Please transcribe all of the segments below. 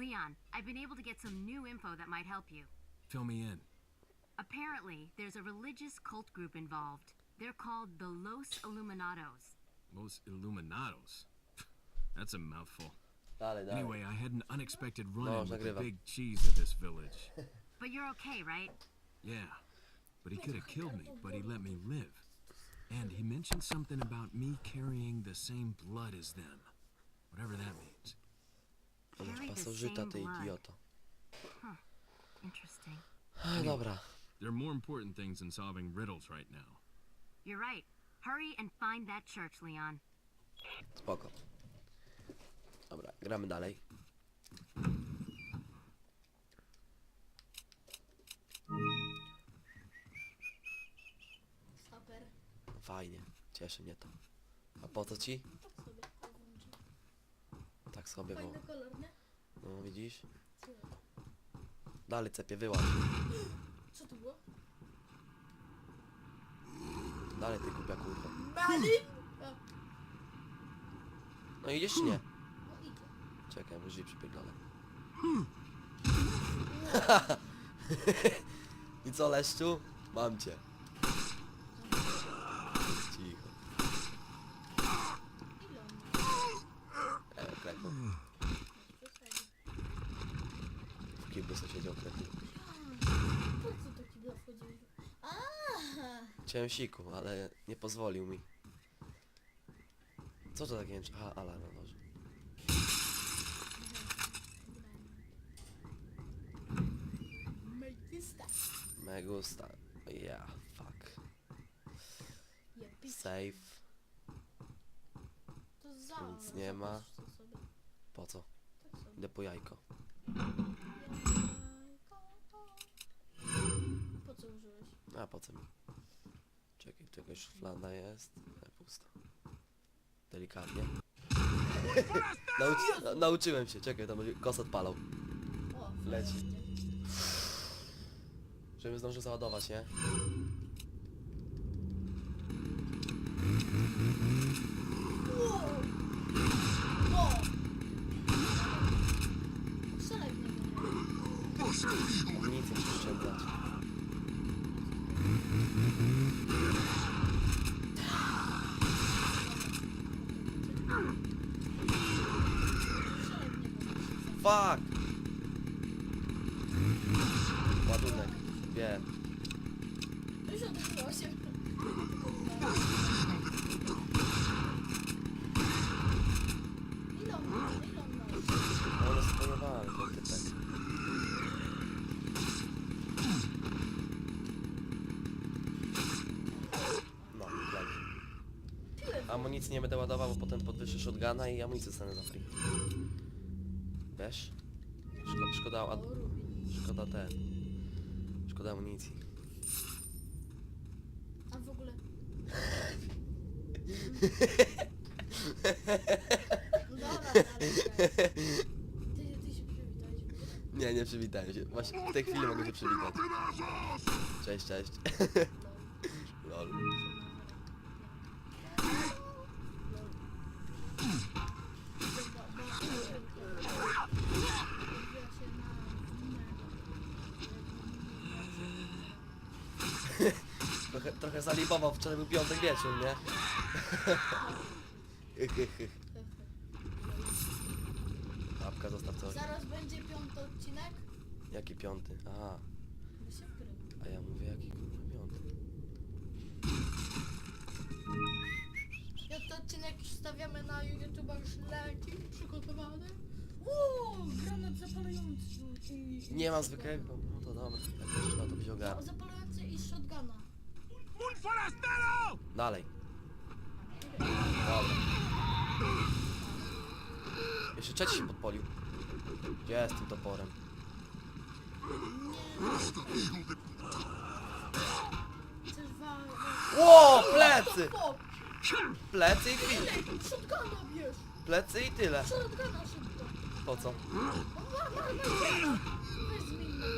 Leon, I've been able to get some new info that might help you. Fill me in. Apparently, there's a religious cult group involved. They're called the Los Illuminados. Los Illuminados. That's a mouthful. Dalej, dalej. Anyway, I had an unexpected run No, in with the big cheese of this village. But you're okay, right? Yeah. But he could have killed me, but he let me live. And he mentioned something about me carrying the same blood as them. Whatever that means. Pasożyta, ty idioto. A, Dobra. There are more important things than solving riddles right now. You're right. Hurry and find that church, Leon. Spoko. Dobra, gramy dalej. Saper. Fajnie, cieszy mnie to. A po co ci? Tak sobie. Tak sobie, bo... Fajny kolor, nie? No widzisz? Co? Dalej cepie, wyłaź. Co to było? Dalej ty głupia kurwa. Malin! A, No idziesz czy nie? no idzie. Czekaj, może drzwi przypierdolę. I co Leszczu? Mam cię. Cicho. Ile on ma? E, kreknął. Przesadzi. Kreknął. Po co do kibla wchodziłeś? Aha! Chciałem siku, ale nie pozwolił mi. Co to takie jęczy? Aha, alarm, no dobrze. Make this stop. Me gusta. Yeah, fuck. Ja pis... Save. To za... Nic nie ma. sobie. Po co? Tak sobie. Idę po jajko. Co użyłeś? A po co mi? Czekaj, tu jakaś szuflada jest. E, pusta. Delikatnie. Na, nauczyłem się, czekaj, tam będzie kos odpalał. O, Leci. Żebym zdążył załadować, nie? Wow! O! Strzelaj w niego. Nic nie muszę oszczędzać. Strzelaj w niego. Fuck! Ładunek. Wiem. Odbyło się. Ile on ma? Ile on? No. No, leży. Amunicji nie będę ładował, bo potem podwyższę shotguna i amunicję stanę za free. Wiesz? Szkoda, szkoda, ad, szkoda ten. Szkoda amunicji. A w ogóle... No dobra, dalej. Ty, ty się przywitaj. Nie, nie przywitałem się. Właśnie w tej chwili mogę się przywitać. Cześć, cześć. piątek wieczór, nie? Babka zostaw coś. Zaraz będzie piąty odcinek. Jaki piąty? Aha, się a ja mówię jaki kurwa piąty. Piąty odcinek już stawiamy na YouTube już leci, przygotowany. Uuu, granat zapalający. i- i Nie mam zwykłego. No to dobra, jak już na to wziął No, zapalający i shotguna. Dalej. Dobra. Jeszcze trzeci się podpolił. Gdzie jest tym toporem? Ło, plecy! Plecy i. Ej, shotguna bierz! Plecy i tyle. Shotguna szybko! Po co? Weź zmień na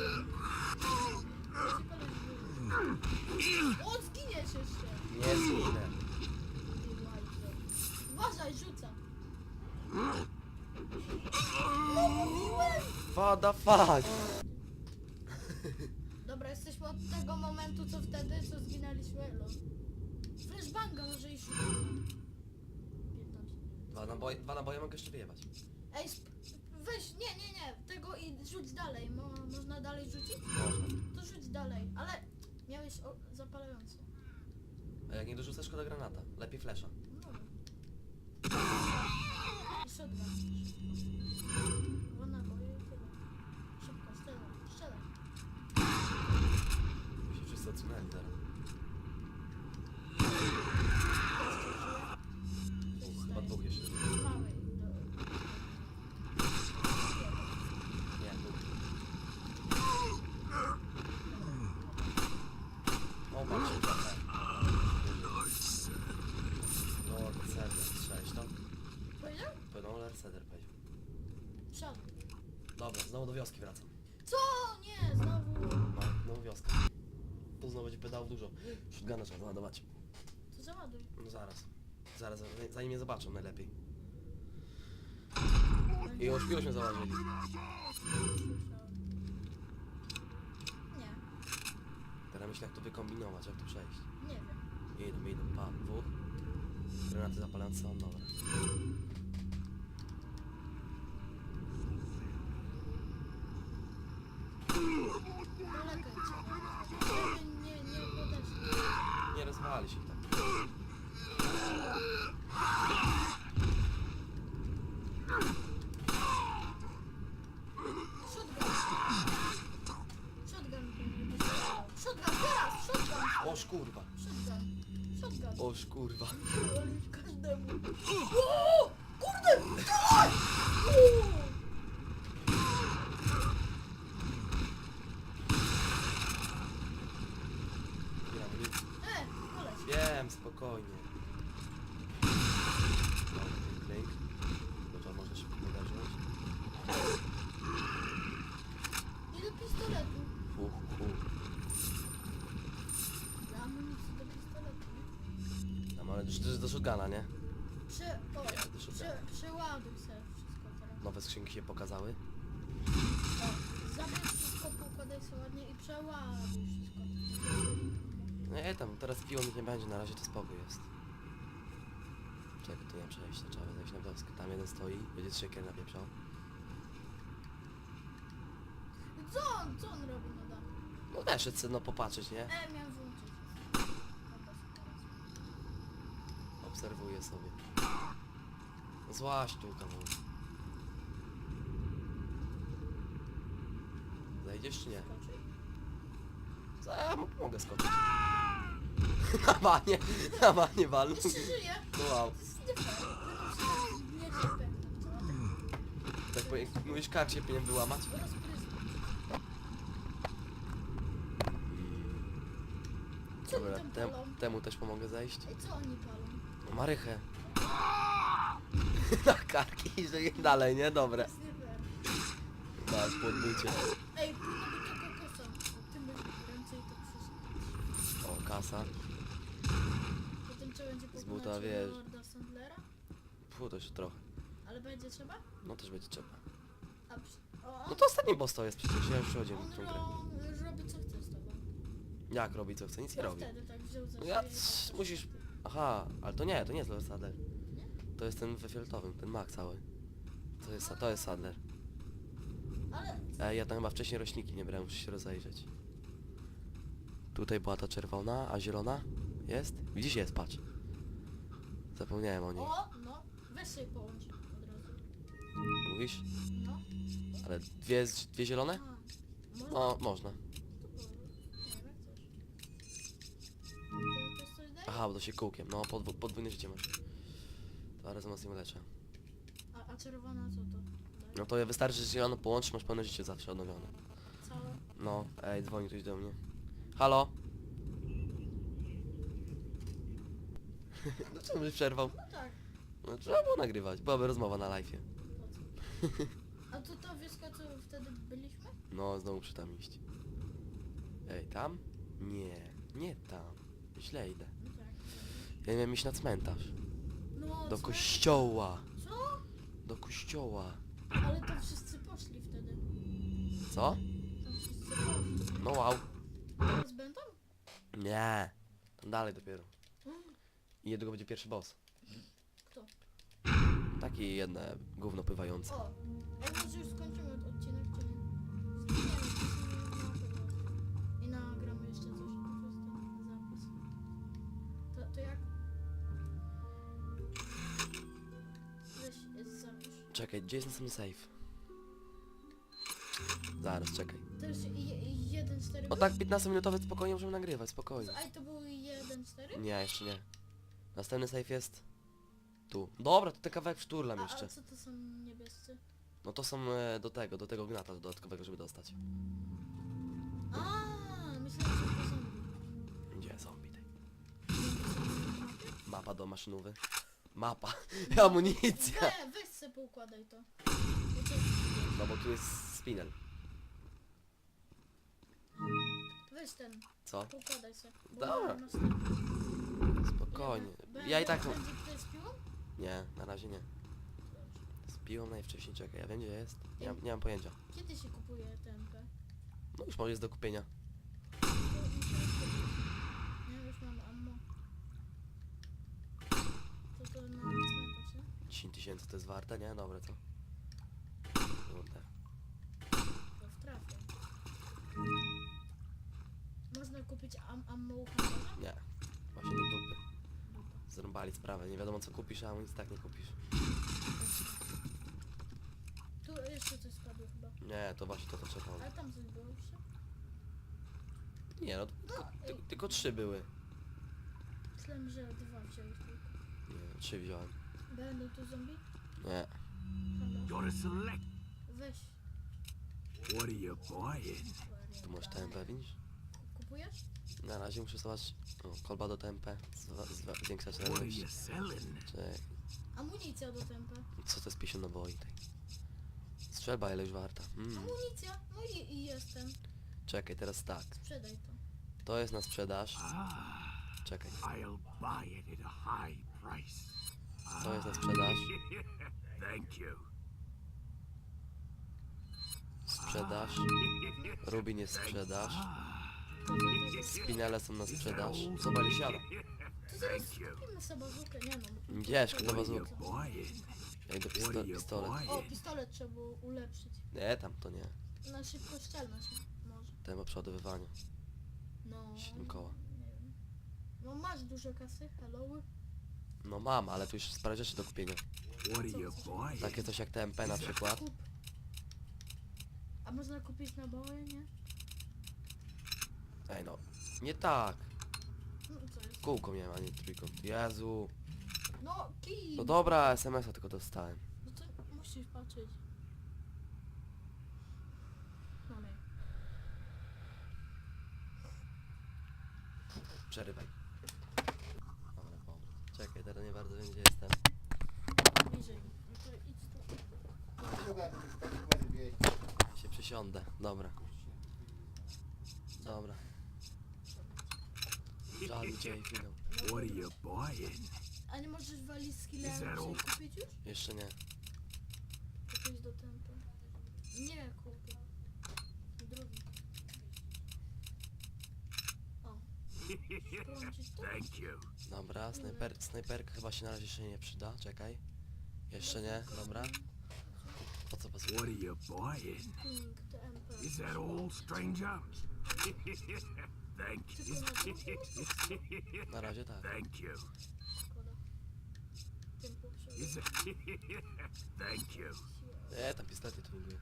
zginiesz jeszcze! Nie zginę. Ty łajzo. Uważaj, rzuca! No mówiłem! What the fuck? Dobra, jesteśmy od tego momentu, co wtedy, co zginęliśmy. Lol. Flashbanga może iść. 15. Dwa naboje, dwa naboje mogę jeszcze wyjebać. Ej, sp- weź, nie, nie, nie, tego i rzuć dalej. Mo, można dalej rzucić? Można. To rzuć dalej, ale miałeś o, zapalający. A jak nie dorzucę, szkoda granata. Lepiej flesza. No. Dwa naboje i tyle. Szybko, strzelaj, strzelaj. My się wszyscy odsunęli zaraz. Coś Chyba staje. dwóch jeszcze żyje. Mały. Do... Nie, dwóch. O, patrzcie, trochę. No, Ceder, strzelić to? Powiedział? Płynął Ceder powiedział. Przodem. Dobra, znowu do wioski wracam. Co? Nie, znowu. No, znowu wioska. Tu znowu będzie pedał dużo. Shotguna trzeba załadować. To załaduj. No zaraz. Zaraz, zanim mnie zobaczą najlepiej. I już, już mnie zauważyli. Nie, Teraz myślę jak to wykombinować, jak to przejść. nie wiem. Idą, idą, pa, dwóch. Granaty zapalające są dobre. Daleko idź. Żeby nie, nie podeszli. Nie rozwali się tak. Shotgun. Shotgun będzie strzelał. Shotgun, teraz! Shotgun! Oż kurwa. Shotgun. Shotgun. Oż kurwa. Każdemu. O! Kurde! O! Nie. E, koleś. Wiem, spokojnie. Dobra, Klink. Dobra, można szybko uderzyć. I do pistoletu. Hu, hu, hu. Ja amunicję do pistoletu. nie? Tam, ale do, do shotguna, nie? Prze... O, shotguna. prze, przeładuj sobie wszystko teraz. Nowe skrzynki się pokazały. O, zabierz wszystko, poukładaj sobie ładnie i przeładuj wszystko. Nie, tam, teraz piło mi nie będzie, na razie to spokój jest. Czekaj, tu nie przejść, trzeba zejść na wioskę. Tam jeden stoi, będzie z siekier napieprzał. Co on, co on robi na dachu? No też chcę no popatrzeć, nie? E, miałem. Dobra, teraz. Obserwuję sobie. No Zła sztuka, bo... Zejdziesz czy nie? Co, ja m- mogę skoczyć. Na banie, na banie walnął. Jeszcze żyje! Wow. To jest. Nie? Tak powiem, mówisz kark się powinien wyłamać. Rozpryznąć. Co oni Dobra, tam tem, palą? temu też pomogę zejść. Ej, co oni palą? No Marychę. Na karki i żyje dalej, nie? Dobre. jest nie fair. Masz podbycie. Ej, powinno być taka kosa. Tym będzie ręce i to wszystko. O, kasa. Potem trzeba będzie Z buta, pokonać wiesz. Lorda Sandlera. Fu, to jeszcze trochę. Ale będzie trzeba? No też będzie trzeba. A przy... o, No to ostatni boss to jest przecież, ja już przychodziłem on w tą grę. ro... robi co chce z tobą. Jak robi co chce? Nic nie robi. wtedy tak wziął za No ja i tak- musisz... Aha, ale to nie, to nie jest Lord Sadler. To jest ten we fioletowym, ten mak cały. To jest, to jest Sadler. Ale Ej, ja tam chyba wcześniej rośniki nie brałem, muszę się rozejrzeć. Tutaj była ta czerwona, a zielona? Jest? Widzisz, jest, patrz. Zapomniałem o niej. o, no, weź się połącz od razu. Mówisz? No. Ale dwie, dwie zielone? A? No, można. Aha, bo to się kółkiem. No, podw podwójne życie masz. Dwa razy mocniej leczę. A, a czerwona co to? Daje? No to ja wystarczy, że zielono połączysz, masz pełne życie zawsze odnowione. Całe? No, ej, dzwoni ktoś do mnie. Halo? no czemu byś przerwał? No tak. No trzeba było nagrywać, byłaby rozmowa na live'ie. Po co? A to ta wioska, co wtedy byliśmy? No, znowu muszę tam iść. Ej, tam? Nie, nie tam. Źle idę. Ja miałem iść na cmentarz. No, Do co? kościoła. Co? Do kościoła. Ale to wszyscy poszli wtedy. Co? Tam wszyscy są. No wow. Teraz będą? Nie. Tam dalej dopiero. I niedługo będzie pierwszy boss. Kto? Taki jedne gówno pływające. O! Ej, może już skończymy odcinek, czy nie? Czekaj, gdzie jest następny save? Zaraz, czekaj. To i, i jeden cztery O tak 15-minutowy spokojnie możemy nagrywać, spokojnie. A i to był jeden cztery? Nie, jeszcze nie. Następny save jest... Tu. Dobra, to ten kawałek szturlam A, jeszcze. a co to są niebiescy? No to są e, do tego, do tego gnata dodatkowego, żeby dostać. A, myślałem, że to są... Gdzie zombie tej? Mapa do maszynówy. Mapa. Amunicja. We, weź se poukładaj to. No bo tu jest spinel. weź ten, Co? poukładaj se. bo Dobra. Spokojnie. Ja i tak... Będzie ktoś z piłą? Nie, na razie nie. Z piłą najwcześniej czekaj, ja wiem gdzie jest. Nie mam, nie mam pojęcia. Kiedy się kupuje TMP? No już może jest do kupienia. Nie, już mam ammo. To to na cmentarz, nie? 10 tysięcy to jest warte, nie? Dobre co? Kurde. To w trafie. Można kupić am ammo u handlarza? Nie. Właśnie do dupy. Zrąbali sprawę, nie wiadomo co kupisz, a nic tak nie kupisz. Tu jeszcze coś spadło chyba. Nie, to właśnie to to czekam. Ale tam coś było jeszcze? Nie no, tylko, tylko, tylko trzy były. Myślałem, że dwa. Nie, trzy wziąłem. Będą tu zombie? Nie. Handlarz. Gotta select. Weź. What are you buying? Tu masz TMP, widzisz? Kupujesz? Na razie muszę zobaczyć. O, kolba do TMP. Zwa- zwa- Zwiększać What are celność. you selling? Czekaj. Amunicja do tempa. Co to jest 50 naboi tej? Strzelba ile już warta? Mm. Amunicja? No i, i jestem. Czekaj, teraz tak. Sprzedaj to. To jest na sprzedaż. Ah, Czekaj. I'll buy it at a high. To jest na sprzedaż. Thank you. Sprzedaż. Rubin jest sprzedaż. Spinele są na sprzedaż. Zobacz, siada. Kupimy sobie bazukę, nie. Gdzie? Pisto are you pistolet. O, pistolet trzeba było ulepszyć. Nie, tam to nie. Na szybkościelność może. Tempo przeładowywania. No. Siedem koła. Nie wiem. No masz dużo kasy, hello. No mam, ale tu już jest parę rzeczy do kupienia. Takie coś jak TMP na przykład. Kup. A można kupić naboje, nie? Ej no. Nie tak. No co jest? Kółko miałem, a nie trójkąt. Jezu. No, kij! No dobra, SMS-a tylko dostałem. No to musisz patrzeć. Nie. Przerywaj. Dobra, powrót. Czekaj, teraz nie bardzo wiem gdzie jestem. Bliżej. To idź tu. się przysiądę. Dobra. Dobra. Żal mi cię chwilę. What are you buying? A nie możesz walizki all? kupić już? Jeszcze nie. Kupić do tempa. Nie kupię. Drugi. O. Thank you. Dobra, snajper, snajperka chyba się na razie jeszcze nie przyda. Czekaj. Jeszcze nie, dobra. Po co pasuje? What are you buying? Is that all, stranger? Thank you. na razie tak. Thank you. Is it? Thank you. E, tam pistolety tu lubię.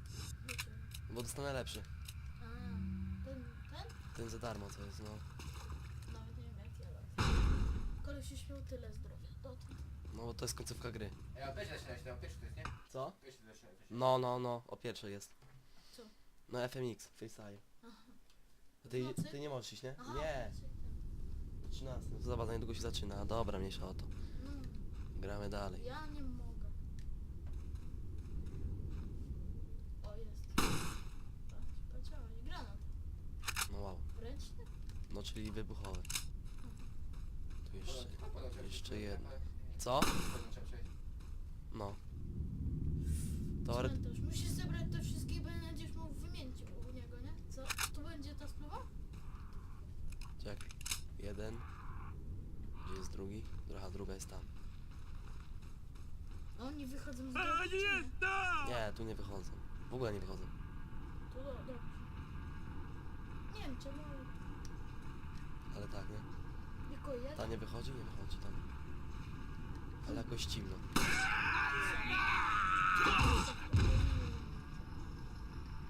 Bo dostanę lepszy. A, ten, ten? Ten za darmo, co jest, no. Nawet nie wiem jaki, ale... Koleś już miał tyle zdrowia. Dotąd. No bo to jest końcówka gry. Ej, a to jest, nie? Co? No, no, no. O pierwszej jest. Co? No FMX, freestyle. Aha. Ty, nocy? ty nie możesz iść, nie? Aha, Nie. znaczy ten. 13. No to zobacz, za niedługo się zaczyna. Dobra, mniejsza o to. No, Gramy dalej. ja nie mogę. O, jest. Patrz, patrzałeś. Granat. No wow. Ręczny? No czyli wybuchowy. Tu jeszcze, jeszcze jedno. Co? No. Teore... Cmentarz. Musisz zebrać te wszystkie i będziesz mógł wymienić u niego, nie? Co? Tu będzie ta sprawa? Czek. Jeden. Gdzie jest drugi? Druga, druga jest tam. A oni wychodzą z drogi, czy nie? Nie, tu nie wychodzą. W ogóle nie wychodzą. To do- dobrze. Nie wiem czemu, Ale tak, nie? Ta nie wychodzi? Nie wychodzi tam. Ale jakoś ciemno.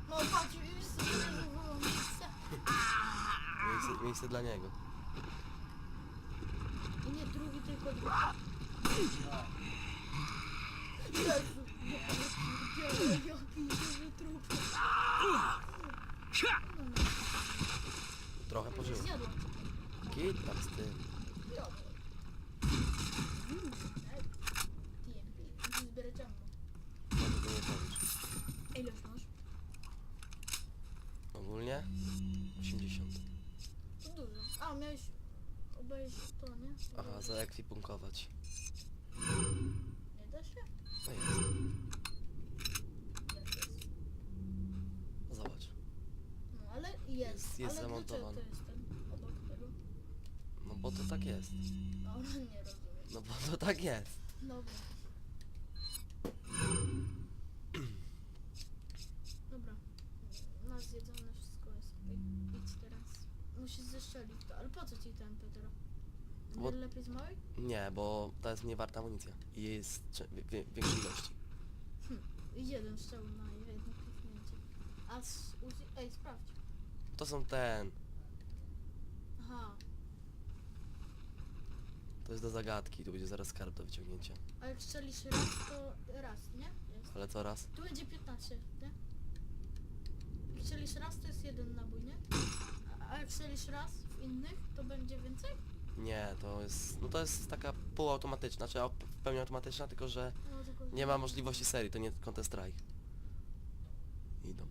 No patrz, już sobie miejsce. Miejsce, miejsce dla niego. I nie drugi, tylko dwa. Jezu, ja pierdzielę, jaki duży trup. Trochę pożyło. Zjadła. Kit tam z tym. Zjadła. TNT, musisz zbierać ammo. Może to nie powiesz. Ileż masz? Ogólnie 80. To dużo. A, miałeś obejrzeć to, nie? Aha, zaekwipunkować. Nie da się? No jest. Jak jest? Zobacz. No ale jest. Jest- jest ale dlaczego zamontowane. to jest ten obok tego? No bo to tak jest. No, nie rozumiem. No bo to tak jest. Dobra. Na zjedzone wszystko jest okej. Idź teraz. Musisz zestrzelić to. Ale po co ci ten Petera? Bo- Nie lepiej z małej? Nie, bo to jest mniej warta amunicja. I jest cze- wie- wie- większej ilości. I jeden strzał na jedno kliknięcie. A z Uzi... Ej, sprawdź. To są ten. Aha. To jest do zagadki, tu będzie zaraz skarb do wyciągnięcia. A jak strzelisz raz, to raz, nie? Jest. Ale co raz? Tu będzie 15, nie? Jak strzelisz raz, to jest jeden nabój, nie? A, jak strzelisz raz w innych, to będzie więcej? Nie, to jest. No to jest taka półautomatyczna, czy au- w pełni automatyczna, tylko że No, tylko... nie ma możliwości serii, to nie Counter Strike. Idą.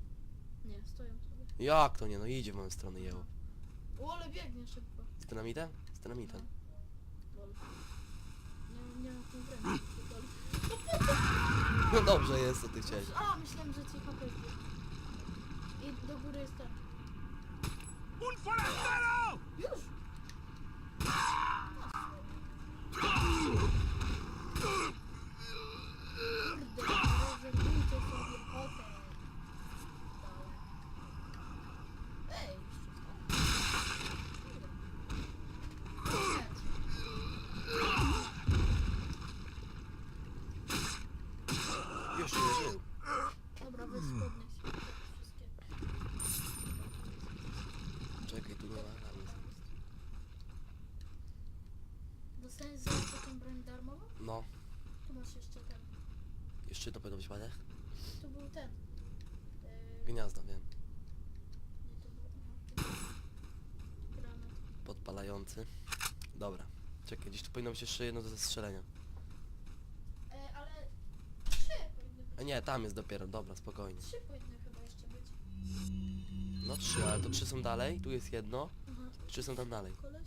Nie, stoją sobie. Jak to nie? No idzie w moją stronę jeło. O, ale biegnie szybko. Z dynamitem? Z dynamitem. Lol. Nie, nie ma konkurencji. lol. No dobrze jest, co ty chciałeś. A, myślałem, że ci HP. I do góry jest ten. Już! Kurde, rezerwujcie sobie potem. Ej, jeszcze Już nie żył. Dobra, weź podnieś wszystkie. Czekaj, tu nie ma ramy. Dostaniesz za taką broń darmową? No, Tu masz jeszcze ten. jeszcze to będą wyśpanie? Tu był ten. Yy, Gniazdo, wiem. nie, to był... aha, Granat. Podpalający. Dobra. Czekaj, gdzieś tu powinno być jeszcze jedno do zestrzelenia. E, ale trzy powinny być. A nie, tam jest dopiero, dobra, spokojnie. Trzy powinny chyba jeszcze być. No trzy, ale to trzy są dalej, tu jest jedno, Aha. trzy są tam dalej. Koleś.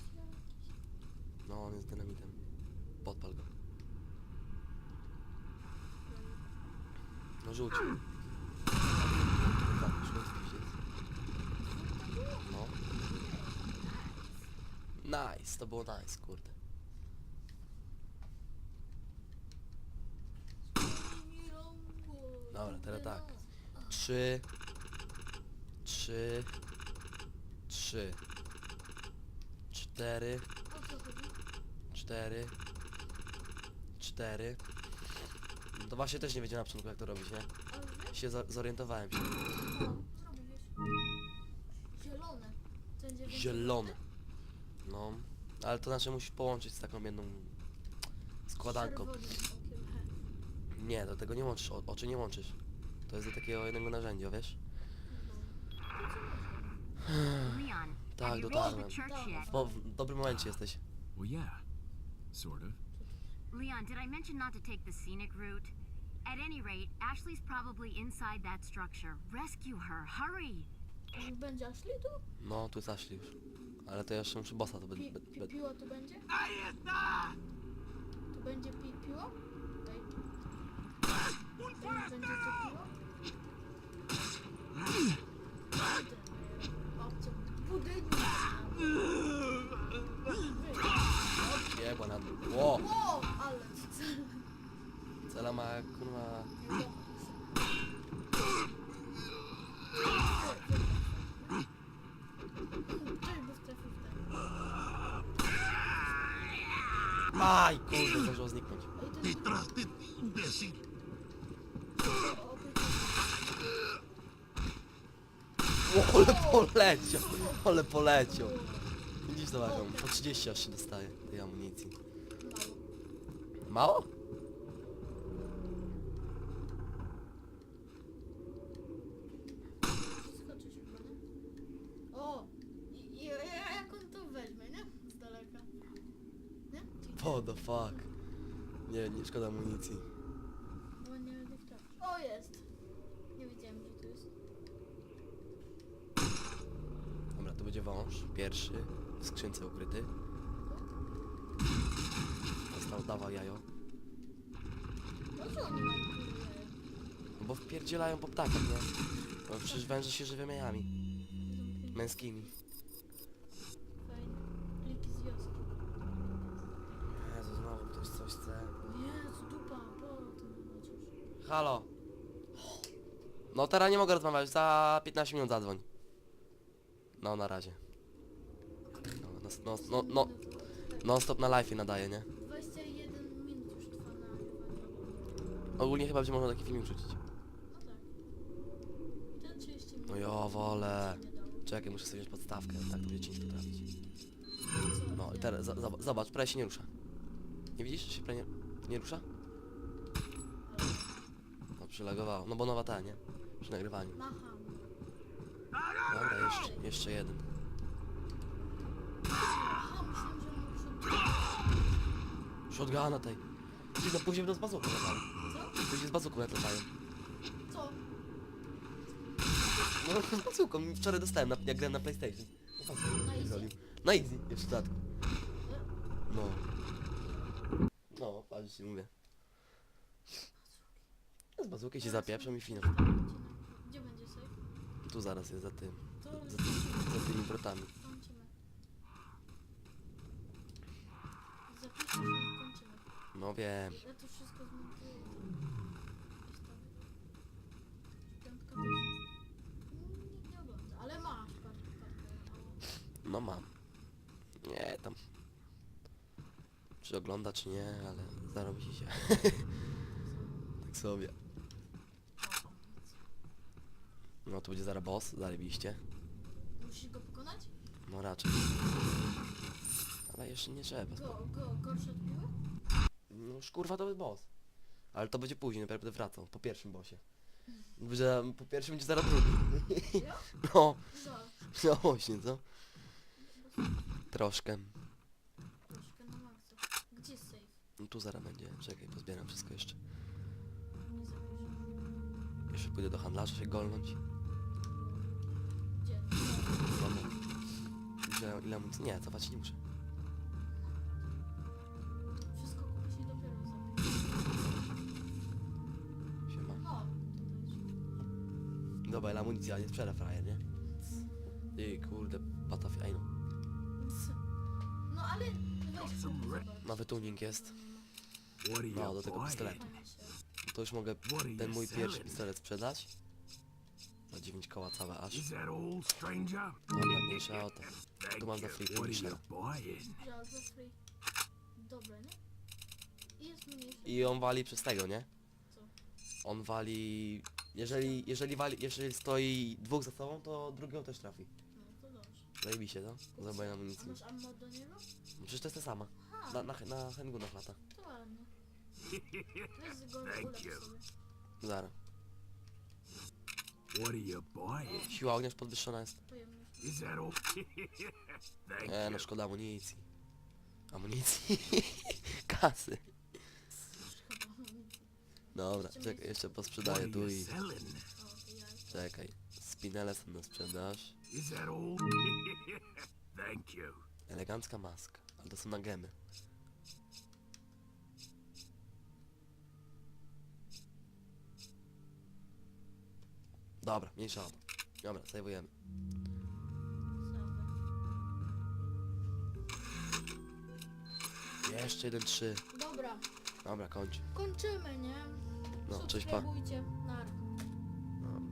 No, on jest dynamitem. Podpal go. No rzuć. No. Nice, to było nice, kurde. Dobra, teraz tak. Trzy. Trzy. Trzy. Cztery. O co chodzi? Cztery. Cztery. No to właśnie też nie wiedziałem na początku jak to robić, nie? Się za- zorientowałem się. O, zrobię, wiesz. Zielone. To będzie więcej Zielone. No. Ale to znaczy musisz połączyć z taką jedną składanką. Czerwonym okiem, he. Nie, do tego nie łączysz, o, oczy nie łączysz. To jest do takiego jednego narzędzia, wiesz? Leon, Tak, have you reached dotarłem. the church yet? Bo w dobrym momencie jesteś. Well, yeah. Sort of. Leon, did I mention not to take the scenic route? At any rate, Ashley's probably inside that structure. Rescue her, hurry! Już będzie Ashley tu? No, tu jest Ashley już. Ale to jeszcze muszę bossa, to Pi, będzie... pi, piło tu będzie? Tu będzie pi, piło? Daj. Ej, Będzie tu piło? Kurde, Ło! Ale Cela ma kurwa... Cześć, bo. Aj, kurde, zdążyło zniknąć. Ej, to jest Detrás de o, ale poleciał! Ale poleciał! Widzisz to, jak po 30 aż się dostaje tej amunicji. Mało? Chyba, nie? O! I, i, jak on to weźmie, nie? Z daleka. Nie? What the fuck? Nie, nie szkoda amunicji. Bo nie wiem jak trafić. O, jest! Nie wiedziałem, gdzie to jest. Dobra, to będzie wąż, pierwszy, w skrzynce ukryty. Dawaj jajo. No co oni mają? No bo wpierdzielają po ptakach, nie? Bo przecież węże się żywią jajami. Męskimi. Fajne. Pliki z wioski. Jezu, znowu ktoś coś chce. Jezu, dupa, po tym zobaczysz. Halo. No teraz nie mogę rozmawiać, za 15 minut zadzwoń. No, na razie. No, no, no, no, no, non stop na live nadaje, nie? 21 minut już trwa nagrywanie. Ogólnie chyba będzie można taki filmik wrzucić. No tak. Ten 30 minut. No ja wolę. Nie dało. Czekaj, muszę sobie wziąć podstawkę, tak to będzie ciężko trafić. Co? No i teraz, za, za, zobacz, prawie się nie rusza. Nie widzisz, że się prawie nie, nie rusza? No, przylegowało. No bo nowa ta, nie? Przy nagrywaniu. Macham. Dobra, jeszcze, jeszcze jeden. Aha, myślałem, że on muszę... Shotguna tej. Ty, no później będą z Później z bazuką latają. Co? No z bazuką, wczoraj dostałem, na, jak grałem na PlayStation. No, Na easy? zrobił. Na easy, jeszcze w dodatku. No. No, patrz ci mówię. Z bazuki się zapieprzą i finał. Gdzie będzie safe? Tu zaraz jest za tym. To Za, za, za tymi wrotami. kończymy. Zapiszmy i kończymy. No wiem. Ja to wszystko zmontuję. No mam. Nie tam. Czy ogląda czy nie, ale zarobi się. tak sobie. No to będzie zaraz boss, zarobiście. Musisz go pokonać? No raczej. Ale jeszcze nie trzeba. Go, go, gorsze od piły? No już kurwa to jest boss. Ale to będzie później, dopiero będę wracał, po pierwszym bossie. Będzie, po pierwszym będzie zaraz drugi. No, Za. no właśnie, co? Troszkę. Troszkę na maksa. Gdzie jest safe? No tu zaraz będzie, czekaj, pozbieram wszystko jeszcze. Nie zabierzesz. Jeszcze pójdę do handlarza się golnąć. Gdzie? Mamy. Ile, ile amunicji? Nie, cofać nie muszę. Wszystko dopiero. Siema. No. Dobra, ile amunicji, ale nie sprzeda frajer, nie? Ty kurde, patafia, ej no. Nowy tuning jest. No, do tego pistoletu. Się. To już mogę ten mój pierwszy pistolet sprzedać. Za 9 koła całe aż. Dobra, mniejsza o to. Tu mam za free free. Dobre? I on wali przez tego, nie? On wali... Jeżeli, jeżeli wali, jeżeli stoi dwóch za sobą, to drugiego też trafi. No to dobrze. Zajebiście, no? Zabaj A amunicji. masz ammo do niego? No Przecież to jest ta sama. Na, na, na handgunach lata. to ładnie. Weź go Thank you. sobie. Zara. What are you buying? Siła ognia już podwyższona jest. Pojemność. Is that all? Thank E, no you. szkoda amunicji. Amunicji. Kasy. Szkoda amunicji. Dobra, czekaj, jeszcze What posprzedaję are tu you i... selling? O. Czekaj. Spinele są na sprzedaż. Is that all? Thank you. Elegancka maska. Ale to są na gemy. Dobra, mniejsza. Dobra, sejwujemy. Jeszcze jeden trzy. Dobra, Dobra, kończ. kończymy, nie? No, cześć pa. Subskrybujcie.